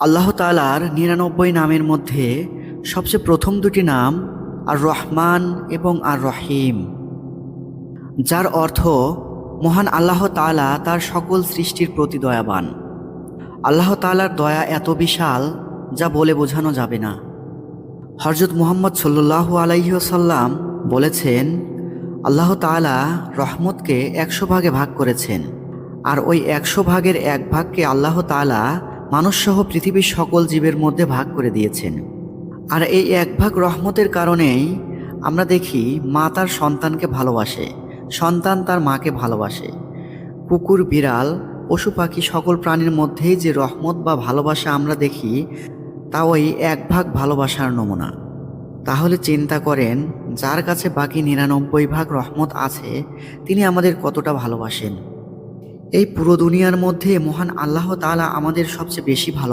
আল্লাহ তালার নিরানব্বই নামের মধ্যে সবচেয়ে প্রথম দুটি নাম আর রহমান এবং আর রহিম যার অর্থ মহান আল্লাহ তাআলা তার সকল সৃষ্টির প্রতি দয়াবান। আল্লাহ তাআলার দয়া এত বিশাল যা বলে বোঝানো যাবে না। হরজত মুহাম্মদ সাল্লু আলাইসাল্লাম বলেছেন, আল্লাহ তাআলা রহমতকে একশো ভাগে ভাগ করেছেন, আর ওই একশো ভাগের এক ভাগকে আল্লাহ তাআলা মানুষসহ পৃথিবীর সকল জীবের মধ্যে ভাগ করে দিয়েছেন। আর এই এক ভাগ রহমতের কারণেই আমরা দেখি মা তার সন্তানকে ভালোবাসে, সন্তান তার মাকে ভালোবাসে। কুকুর, বিড়াল, পশু পাখি সকল প্রাণীর মধ্যেই যে রহমত বা ভালোবাসা আমরা দেখি, তা ওই এক ভাগ ভালোবাসার নমুনা। তাহলে চিন্তা করেন, যার কাছে বাকি নিরানব্বই ভাগ রহমত আছে, তিনি আমাদের কতটা ভালোবাসেন? এই পুরো দুনিয়ার মধ্যে মহান আল্লাহ তালা আমাদের সবচেয়ে বেশি ভালো